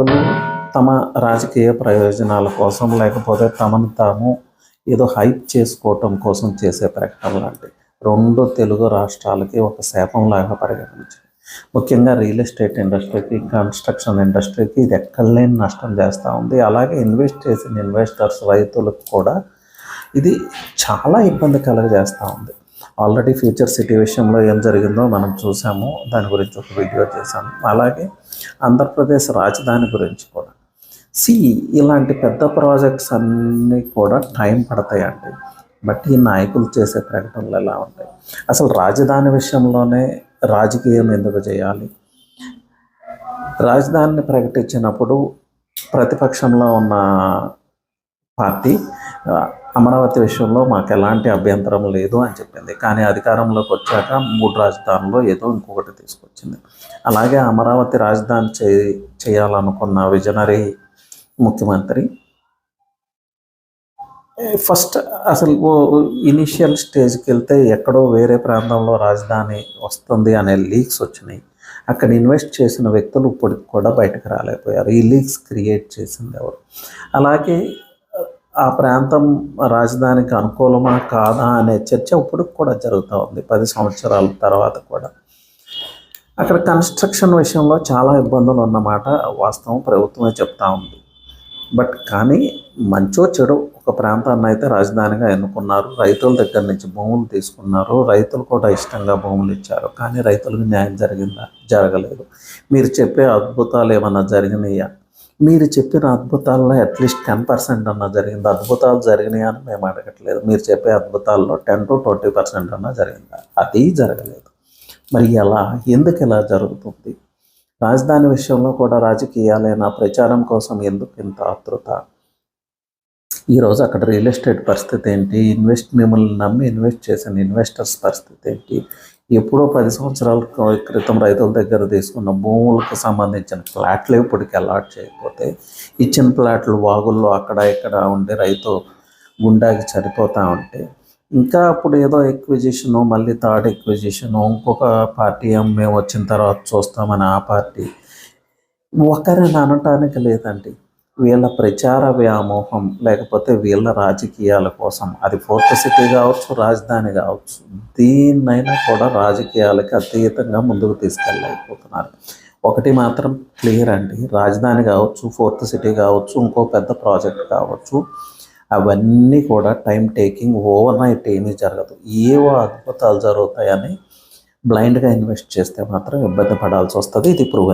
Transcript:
వ్యక్తులు తమ రాజకీయ ప్రయోజనాల కోసం లేకపోతే తమను తాము ఏదో హైప్ చేసుకోవటం కోసం చేసే ప్రకటన లాంటివి రెండు తెలుగు రాష్ట్రాలకి ఒక శాపంలాగా పరిగణించింది ముఖ్యంగా రియల్ ఎస్టేట్ ఇండస్ట్రీకి కన్స్ట్రక్షన్ ఇండస్ట్రీకి ఇది ఎక్కడలేని నష్టం చేస్తూ ఉంది. అలాగే ఇన్వెస్ట్ చేసిన ఇన్వెస్టర్స్ రైతులకు కూడా ఇది చాలా ఇబ్బంది కలగజేస్తూ ఉంది. ఆల్రెడీ ఫ్యూచర్ సిటీ విషయంలో ఏం జరిగిందో మనం చూసాము. దాని గురించి ఒక వీడియో చేశాము. అలాగే ఆంధ్రప్రదేశ్ రాజధాని గురించి కూడా. సి ఇలాంటి పెద్ద ప్రాజెక్ట్స్ అన్నీ కూడా టైం పడతాయండి. బట్ ఈ నాయకులు చేసే ప్రకటనలు ఎలా ఉంటాయి? అసలు రాజధాని విషయంలోనే రాజకీయం ఎందుకు చేయాలి? రాజధానిని ప్రకటించినప్పుడు ప్రతిపక్షంలో ఉన్న పార్టీ అమరావతి విషయంలో మాకు ఎలాంటి అభ్యంతరం లేదు అని చెప్పింది. కానీ అధికారంలోకి వచ్చాక మూడు రాజధానుల్లో ఏదో ఇంకొకటి తీసుకొచ్చింది. అలాగే అమరావతి రాజధాని చే చేయాలనుకున్న విజనరీ ముఖ్యమంత్రి ఫస్ట్ అసలు ఇనిషియల్ స్టేజ్కి వెళ్తే ఎక్కడో వేరే ప్రాంతంలో రాజధాని వస్తుంది అనే లీక్స్ వచ్చినాయి. అక్కడ ఇన్వెస్ట్ చేసిన వ్యక్తులు ఇప్పటికి కూడా బయటకు రాలేకపోయారు. ఈ లీక్స్ క్రియేట్ చేసింది ఎవరు? అలాగే ఆ ప్రాంతం రాజధానికి అనుకూలమా కాదా అనే చర్చ ఇప్పటికి కూడా జరుగుతూ ఉంది. పది సంవత్సరాల తర్వాత కూడా. అక్కడ కన్స్ట్రక్షన్ విషయంలో చాలా ఇబ్బందులు ఉన్నమాట. వాస్తవం ప్రభుత్వమే చెప్తా ఉంది. బట్ కానీ మంచో చెడు ఒక ప్రాంతాన్ని అయితే రాజధానిగా ఎన్నుకున్నారు. రైతుల దగ్గర నుంచి భూములు తీసుకున్నారు. రైతులు కూడా ఇష్టంగా భూములు ఇచ్చారు. కానీ రైతులకు న్యాయం జరిగిందా? జరగలేదు. మీరు చెప్పే అద్భుతాలు ఏమన్నా జరిగినాయా? మీరు చెప్పిన అద్భుతాల్లో అట్లీస్ట్ టెన్ పర్సెంట్ అన్నా జరిగింది. అద్భుతాలు జరిగినాయి అని మేము అడగట్లేదు. మీరు చెప్పే అద్భుతాల్లో టెన్ టు ట్వంటీ పర్సెంట్ అన్నా జరిగిందా? అది జరగలేదు. మరి ఎలా? ఎందుకు ఇలా జరుగుతుంది? రాజధాని విషయంలో కూడా రాజకీయాలైన ప్రచారం కోసం ఎందుకు ఇంత ఆతృత ఈరోజు అక్కడ రియల్ ఎస్టేట్ పరిస్థితి ఏంటి? ఇన్వెస్ట్ మిమ్మల్ని నమ్మి ఇన్వెస్ట్ చేసిన ఇన్వెస్టర్స్ పరిస్థితి ఏంటి? ఎప్పుడో పది సంవత్సరాల క్రితం రైతుల దగ్గర తీసుకున్న భూములకు సంబంధించిన ఫ్లాట్లు ఇప్పటికి అలాట్ చేయకపోతే ఇచ్చిన ఫ్లాట్లు వాగుల్లో అక్కడ ఇక్కడ ఉండి రైతు గుండాకి చనిపోతూ ఉంటే ఇంకా అప్పుడు ఏదో ఎక్విజిషను మళ్ళీ థర్డ్ ఎక్విజిషన్ ఇంకొక పార్టీ మేము వచ్చిన తర్వాత చూస్తామని ఆ పార్టీ ఒకరిని అనటానికి లేదండి. వీళ్ళ ప్రచార వ్యామోహం లేకపోతే వీళ్ళ రాజకీయాల కోసం. అది ఫోర్త్ సిటీ కావచ్చు రాజధాని కావచ్చు దీన్నైనా కూడా రాజకీయాలకి అతీతంగా ముందుకు తీసుకెళ్ళలేకపోతున్నారు. ఒకటి మాత్రం క్లియర్ అండి రాజధాని కావచ్చు ఫోర్త్ సిటీ కావచ్చు ఇంకో పెద్ద ప్రాజెక్ట్ కావచ్చు అవన్నీ కూడా టైం టేకింగ్ ఓవర్ నైట్ ఏమీ జరగదు. ఏవో అద్భుతాలు జరుగుతాయని బ్లైండ్గా ఇన్వెస్ట్ చేస్తే మాత్రం ఇబ్బంది పడాల్సి వస్తుంది. ఇది ప్రూవ్